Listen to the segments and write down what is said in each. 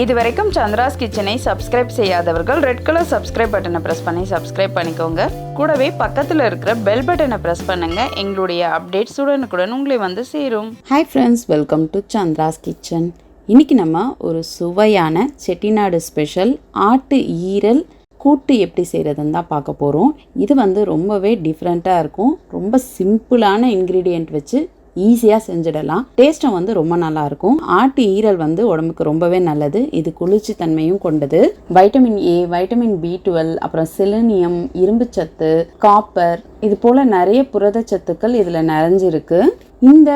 இது வரைக்கும் சந்திராஸ் கிச்சனை சப்ஸ்கிரைப் செய்யாதவர்கள் ரெட் கலர் சப்ஸ்கிரைப் பட்டனை ப்ரெஸ் பண்ணி சப்ஸ்கிரைப் பண்ணிக்கோங்க. கூடவே பக்கத்தில் இருக்கிற பெல் பட்டனை ப்ரெஸ் பண்ணுங்க. எங்களுடைய அப்டேட்ஸ் உடனுக்குடன் உங்களை வந்து சேரும். Hi friends welcome to Chandra's kitchen. இன்னைக்கு நம்ம ஒரு சுவையான செட்டிநாடு ஸ்பெஷல் ஆட்டு ஈரல் கூட்டு எப்படி செய்கிறதுன்னு தான் பார்க்க போகிறோம் இது வந்து ரொம்பவே டிஃப்ரெண்ட்டாக இருக்கும். ரொம்ப சிம்பிளான இன்க்ரீடியண்ட் வச்சு ஈஸியாக செஞ்சிடலாம். டேஸ்ட்டும் வந்து ரொம்ப நல்லா இருக்கும் ஆட்டு ஈரல் வந்து உடம்புக்கு ரொம்பவே நல்லது. இது குளிர்ச்சி தன்மையும் கொண்டது. Vitamin A vitamin B twelve அப்புறம் செலினியம் இரும்புச்சத்து காப்பர் இது போல் நிறைய புரதச்சத்துக்கள் இதில் நிறைஞ்சிருக்கு. இந்த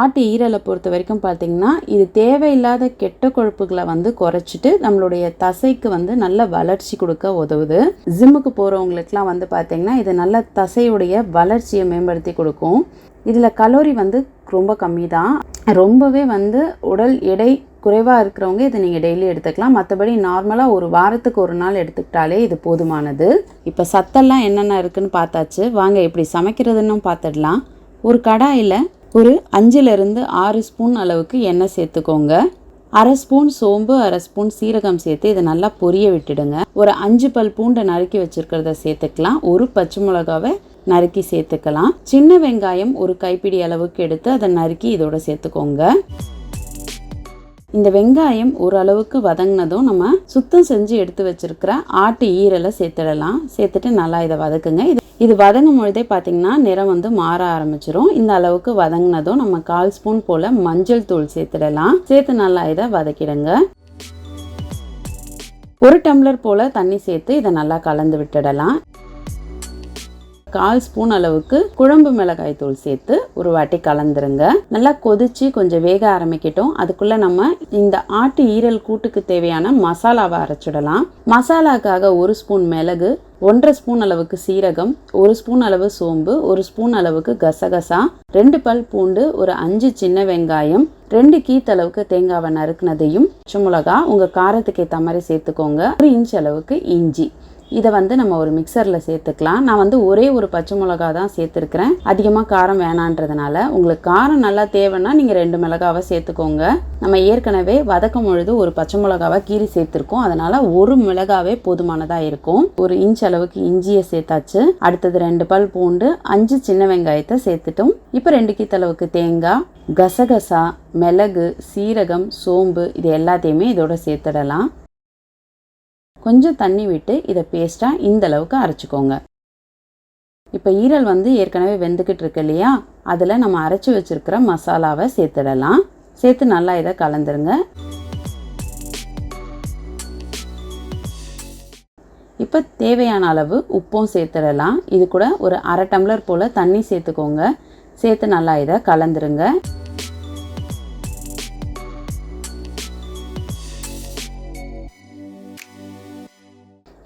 ஆட்டு ஈரலை பொறுத்த வரைக்கும் பார்த்தீங்கன்னா இது தேவையில்லாத கெட்ட கொழுப்புகளை வந்து குறைச்சிட்டு நம்மளுடைய தசைக்கு வந்து நல்ல வளர்ச்சி கொடுக்க உதவுது. ஜிம்முக்கு போகிறவங்களுக்குலாம் வந்து பார்த்தீங்கன்னா இது நல்ல தசையுடைய வளர்ச்சியை மேம்படுத்தி கொடுக்கும். இதில் கலோரி வந்து ரொம்ப கம்மி தான் ரொம்பவே வந்து உடல் எடை குறைவாக இருக்கிறவங்க இதை நீங்கள் டெய்லி எடுத்துக்கலாம். மற்றபடி நார்மலாக ஒரு வாரத்துக்கு ஒரு நாள் எடுத்துக்கிட்டாலே இது போதுமானது. இப்போ சத்தெல்லாம் என்னென்ன இருக்குன்னு பார்த்தாச்சு. வாங்க எப்படி சமைக்கிறதுன்னு பார்த்துடலாம். ஒரு கடாயில் ஒரு அஞ்சுலேருந்து ஆறு ஸ்பூன் அளவுக்கு எண்ணெய் சேர்த்துக்கோங்க. அரை ஸ்பூன் சோம்பு அரை ஸ்பூன் சீரகம் சேர்த்து இதை நல்லா பொரிய விட்டுடுங்க. ஒரு அஞ்சு பல் பூண்டை நறுக்கி வச்சுருக்கிறத சேர்த்துக்கலாம். ஒரு பச்சை மிளகாவை நறுக்கி சேர்த்துக்கலாம். சின்ன வெங்காயம் ஒரு கைப்பிடி அளவுக்கு எடுத்து அதை நறுக்கி இதோட சேர்த்துக்கோங்க. இந்த வெங்காயம் ஓரளவுக்கு வதங்கினதும் நம்ம சுத்தம் செஞ்சு எடுத்து வச்சிருக்கிற ஆட்டு ஈரலை சேர்த்துடலாம். சேர்த்துட்டு நல்லா இதை வதக்குங்க. இது இது வதங்கும் பொழுதே பார்த்தீங்கன்னா நிறம் வந்து மாற ஆரம்பிச்சிரும். இந்த அளவுக்கு வதங்கினதும் நம்ம கால் ஸ்பூன் போல் மஞ்சள் தூள் சேர்த்துடலாம். சேர்த்து நல்லா இதை வதக்கிடுங்க. ஒரு டம்ளர் போல் தண்ணி சேர்த்து இதை நல்லா கலந்து விட்டுடலாம். கால் ஸ்பூன் அளவுக்கு குழம்பு மிளகாய் தூள் சேர்த்து ஒரு வாட்டி கலந்துருங்க. நல்லா கொதிச்சு கொஞ்சம் வேக ஆரம்பிக்கட்டும். அதுக்குள்ள நம்ம இந்த ஆட்டு ஈரல் கூட்டுக்கு தேவையான மசாலாவை அரைச்சிடலாம். மசாலாக்காக ஒரு ஸ்பூன் மிளகு ஒன்றரை ஸ்பூன் அளவுக்கு சீரகம் ஒரு ஸ்பூன் அளவு சோம்பு ஒரு ஸ்பூன் அளவுக்கு கசகசா ரெண்டு பல் பூண்டு ஒரு அஞ்சு சின்ன வெங்காயம் ரெண்டு கீத் அளவுக்கு தேங்காவை நறுக்குனதையும் மிளகா உங்கள் காரத்துக்கு ஏற்ற மாதிரி சேர்த்துக்கோங்க. ஒரு இன்ச் அளவுக்கு இஞ்சி. இதை வந்து நம்ம ஒரு மிக்சரில் சேர்த்துக்கலாம். நான் வந்து ஒரே ஒரு பச்சை மிளகா தான் சேர்த்துருக்கிறேன். அதிகமாக காரம் வேணான்றதுனால உங்களுக்கு காரம் நல்லா தேவைன்னா நீங்கள் ரெண்டு மிளகாவை சேர்த்துக்கோங்க. நம்ம ஏற்கனவே வதக்கும் பொழுது ஒரு பச்சை மிளகாவை கீறி சேர்த்துருக்கோம். அதனால் ஒரு மிளகாவே போதுமானதாக இருக்கும். ஒரு இன்ச் அளவுக்கு இஞ்சியை சேர்த்தாச்சு. அடுத்தது ரெண்டு பல் பூண்டு அஞ்சு சின்ன வெங்காயத்தை சேர்த்துட்டோம். இப்போ ரெண்டு கீத்தளவுக்கு தேங்காய் கசகசா மிளகு சீரகம் சோம்பு இது எல்லாத்தையுமே இதோட சேர்த்துடலாம். கொஞ்சம் தண்ணி விட்டு இதை பேஸ்ட்டாக இந்த அளவுக்கு அரைச்சிக்கோங்க. இப்போ ஈரல் வந்து ஏற்கனவே வெந்துக்கிட்டு இருக்கு இல்லையா? அதில் நம்ம அரைச்சி வச்சுருக்கிற மசாலாவை சேர்த்துடலாம். சேர்த்து நல்லா இதை கலந்துருங்க. இப்போ தேவையான அளவு உப்பும் சேர்த்துடலாம். இது கூட ஒரு அரை டம்ளர் போல் தண்ணி சேர்த்துக்கோங்க. சேர்த்து நல்லா இதை கலந்துருங்க.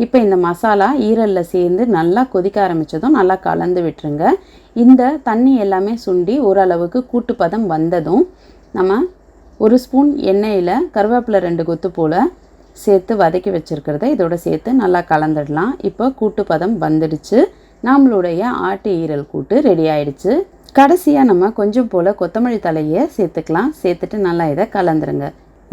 இப்போ இந்த மசாலா ஈரலில் சேர்ந்து நல்லா கொதிக்க ஆரம்பித்ததும் நல்லா கலந்து விட்டுருங்க. இந்த தண்ணி எல்லாமே சுண்டி ஓரளவுக்கு கூட்டுப்பதம் வந்ததும் நம்ம ஒரு ஸ்பூன் எண்ணெயில் கருவேப்பிலை ரெண்டு கொத்து போல் சேர்த்து வதக்கி வச்சுருக்கிறத இதோட சேர்த்து நல்லா கலந்துடலாம். இப்போ கூட்டுப்பதம் வந்துடுச்சு. நம்மளுடைய ஆட்டு ஈரல் கூட்டு ரெடி ஆயிடுச்சு. கடைசியாக நம்ம கொஞ்சம் போல் கொத்தமல்லி தலையை சேர்த்துக்கலாம். சேர்த்துட்டு நல்லா இதை கலந்துருங்க.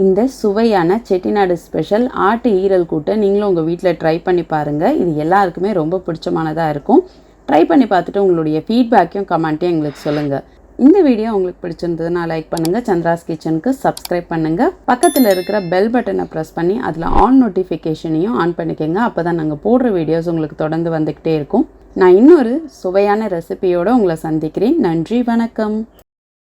இந்த சுவையான செட்டிநாடு ஸ்பெஷல் ஆட்டு ஈரல் கூட்டை நீங்களும் உங்கள் வீட்டில் ட்ரை பண்ணி பாருங்கள் இது எல்லாருக்குமே ரொம்ப பிடிச்சமானதாக இருக்கும். ட்ரை பண்ணி பார்த்துட்டு உங்களுடைய ஃபீட்பேக்கையும் கமெண்ட்டையும் எங்களுக்கு சொல்லுங்கள் இந்த வீடியோ உங்களுக்கு பிடிச்சிருந்ததுன்னா லைக் பண்ணுங்கள் சந்திராஸ் கிச்சனுக்கு சப்ஸ்கிரைப் பண்ணுங்கள் பக்கத்தில் இருக்கிற பெல் பட்டனை ப்ரெஸ் பண்ணி அதில் ஆன் நோட்டிஃபிகேஷனையும் ஆன் பண்ணிக்கோங்க. அப்போ தான் நாங்கள் போடுற வீடியோஸ் உங்களுக்கு தொடர்ந்து வந்துக்கிட்டே இருக்கும். நான் இன்னொரு சுவையான ரெசிபியோடு உங்களை சந்திக்கிறேன். நன்றி வணக்கம்.